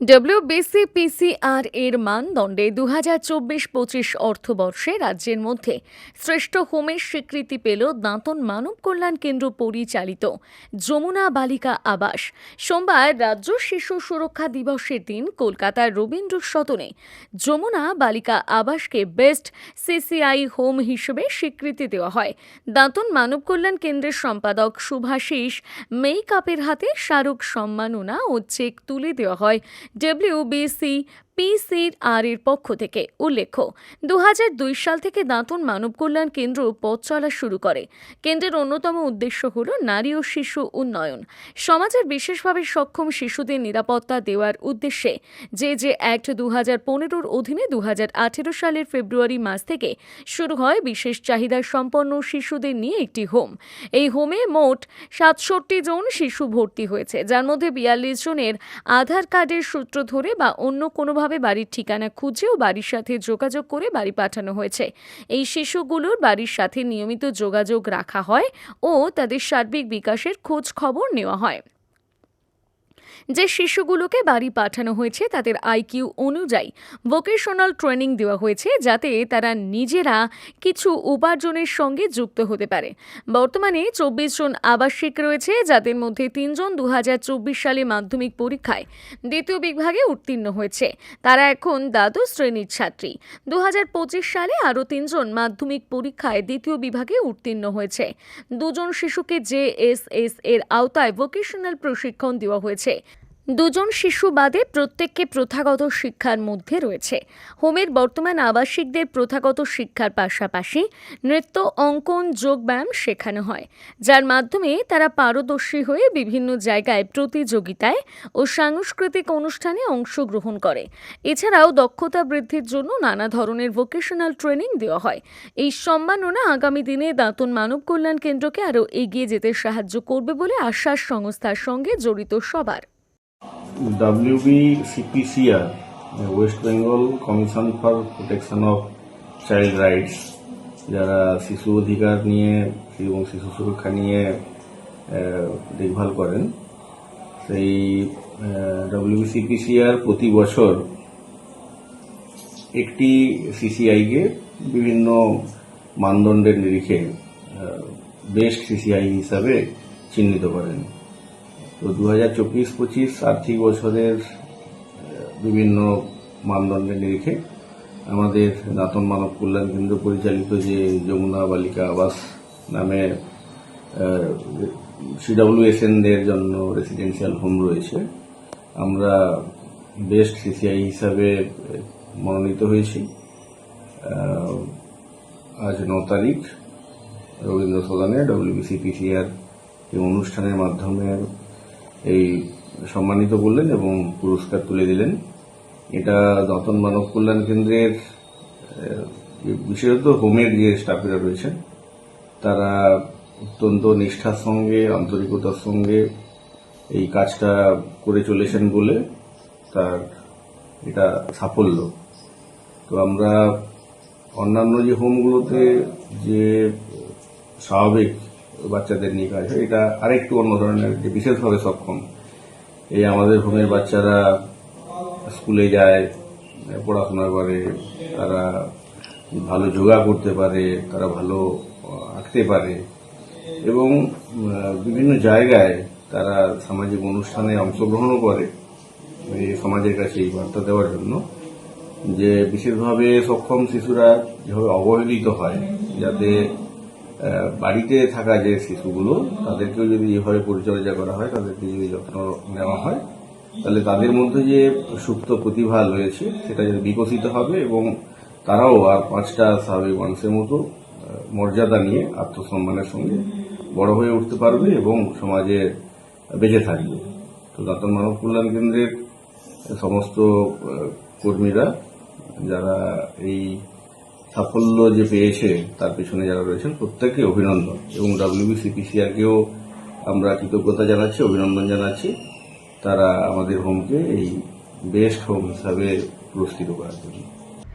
ডব্লিউবিসিপিসিআর এর মানদণ্ডে দু হাজার চব্বিশ পঁচিশ অর্থবর্ষে রাজ্যের মধ্যে শ্রেষ্ঠ হোমের স্বীকৃতি পেল দাঁতন মানব কল্যাণ কেন্দ্র পরিচালিত যমুনা বালিকা আবাস। সোমবার রাজ্য শিশু সুরক্ষা দিবসের দিন কলকাতার রবীন্দ্র সদনে যমুনা বালিকা আবাসকে বেস্ট সিসিআই হোম হিসেবে স্বীকৃতি দেওয়া হয়। দাঁতন মানব কল্যাণ কেন্দ্রের সম্পাদক শুভাশিস মেকআপের হাতে স্মারক সম্মাননা ও চেক তুলে দেওয়া হয়। WBC পিসির আর এর পক্ষ থেকে উল্লেখ্য দু সাল থেকে দাঁতন মানব কল্যাণ কেন্দ্র পথ চলা শুরু করে। কেন্দ্রের অন্যতম উদ্দেশ্য হল নারী ও শিশু উন্নয়ন। সমাজের বিশেষভাবে সক্ষম শিশুদের নিরাপত্তা দেওয়ার উদ্দেশ্যে যে যে অ্যাক্ট দু হাজার পনেরোর অধীনে দু হাজার আঠেরো সালের ফেব্রুয়ারি মাস থেকে শুরু হয় বিশেষ চাহিদা সম্পন্ন শিশুদের নিয়ে একটি হোম। এই হোমে মোট সাতষট্টি জন শিশু ভর্তি হয়েছে, যার মধ্যে বিয়াল্লিশ জনের আধার কার্ডের সূত্র ধরে বা অন্য কোনোভাবে বাড়ির ঠিকানা খুঁজে ও বাড়ির সাথে যোগাযোগ করে বাড়ি পাঠানো হয়েছে। এই শিশুগুলোর বাড়ির সাথে নিয়মিত যোগাযোগ রাখা হয় ও তাদের সার্বিক বিকাশের খোঁজ খবর নেওয়া হয়। যে শিশুগুলোকে বাড়ি পাঠানো হয়েছে, তাদের আইকিউ অনুযায়ী ভোকেশনাল ট্রেনিং দেওয়া হয়েছে, যাতে তারা নিজেরা কিছু উপার্জনের সঙ্গে যুক্ত হতে পারে। বর্তমানে চব্বিশ জন আবাসিক রয়েছে, যাদের মধ্যে তিনজন দু হাজার চব্বিশ সালে মাধ্যমিক পরীক্ষায় দ্বিতীয় বিভাগে উত্তীর্ণ হয়েছে। তারা এখন দ্বাদশ শ্রেণির ছাত্রী। দু হাজার পঁচিশ সালে আরও তিনজন মাধ্যমিক পরীক্ষায় দ্বিতীয় বিভাগে উত্তীর্ণ হয়েছে। দুজন শিশুকে জেএসএস এর আওতায় ভোকেশনাল প্রশিক্ষণ দেওয়া হয়েছে। দুজন শিশু বাদে প্রত্যেককে প্রথাগত শিক্ষার মধ্যে রয়েছে। হোমের বর্তমান আবাসিকদের প্রথাগত শিক্ষার পাশাপাশি নৃত্য, অঙ্কন, যোগব্যায়াম শেখানো হয়, যার মাধ্যমে তারা পারদর্শী হয়ে বিভিন্ন জায়গায় প্রতিযোগিতায় ও সাংস্কৃতিক অনুষ্ঠানে অংশগ্রহণ করে। এছাড়াও দক্ষতা বৃদ্ধির জন্য নানা ধরনের ভোকেশনাল ট্রেনিং দেওয়া হয়। এই সম্মাননা আগামী দিনে দাঁতন মানব কল্যাণ কেন্দ্রকে আরও এগিয়ে যেতে সাহায্য করবে বলে আশ্বাস সংস্থার সঙ্গে জড়িত সবার। WBCPCR, West Bengal commission for protection of child rights যারা শিশু অধিকার নিয়ে এবং শিশু সুরক্ষা নিয়ে দেখভাল করেন সেই ডব্লিউবিসিপিসিআর প্রতি বছর একটি সিসিআইকে বিভিন্ন মানদণ্ডের নিরিখে বেস্ট সিসিআই হিসাবে চিহ্নিত করেন। তো দু হাজার চব্বিশ পঁচিশ আর্থিক বছরের বিভিন্ন মানদণ্ডের নিরিখে আমাদের দাঁতন মানব কল্যাণ কেন্দ্র পরিচালিত যে যমুনা বালিকা আবাস নামে সিডাব্লিউএসএনদের জন্য রেসিডেন্সিয়াল হোম রয়েছে। আমরা বেস্ট সিসিআই হিসাবে মনোনীত হয়েছি। আজ ন তারিখ। রবীন্দ্র সদনে ডব্লিউবিসিপিসিআর এই অনুষ্ঠানের মাধ্যমে এই সম্মানিত করলেন এবং পুরস্কার তুলে দিলেন। এটা দতন মানব কল্যাণ কেন্দ্রের বিশেষত হোমের যে স্টাফেরা রয়েছেন, তারা অত্যন্ত নিষ্ঠার সঙ্গে, আন্তরিকতার সঙ্গে এই কাজটা করে চলেছেন বলে তার এটা সাফল্য। তো আমরা অন্যান্য যে হোমগুলোতে যে স্বাভাবিক বাচ্চাদের নিয়ে কাজ হয়। এটা আরেকটু অন্য ধরনের বিশেষভাবে সক্ষম। এই আমাদের হোমের বাচ্চারা স্কুলে যায়, পড়াশোনা করে, তারা ভালো যোগা করতে পারে, তারা ভালো আঁকতে পারে এবং বিভিন্ন জায়গায় তারা সামাজিক অনুষ্ঠানে অংশগ্রহণও করে। এই সমাজের কাছে এই বার্তা দেওয়ার জন্য যে, বিশেষভাবে সক্ষম শিশুরা যেভাবে অবহেলিত হয়, যাতে বাড়িতে থাকা যে শিশুগুলো, তাদেরকেও যদি এভাবে পরিচর্যা করা হয়, তাদেরকে যদি যত্ন নেওয়া হয়, তাহলে তাদের মধ্যে যে সুপ্ত প্রতিভা রয়েছে, সেটা যদি বিকশিত হবে এবং তারাও আর পাঁচটা স্বাভাবিক মানুষের মতো মর্যাদা নিয়ে আত্মসম্মানের সঙ্গে বড় হয়ে উঠতে পারবে এবং সমাজে বেঁচে থাকবে। তো দাঁতন মানব কল্যাণ কেন্দ্রের সমস্ত কর্মীরা, যারা এই সাফল্য যে পেয়েছে, তার পেছনে যারা রয়েছেন প্রত্যেককে অভিনন্দন। এবং ডাব্লিউবিসিপিসিআরকেও আমরা কৃতজ্ঞতা জানাচ্ছি, অভিনন্দন জানাচ্ছি। তারা আমাদের হোমকে এই বেস্ট হোম হিসাবে পুরস্কৃত করার জন্য।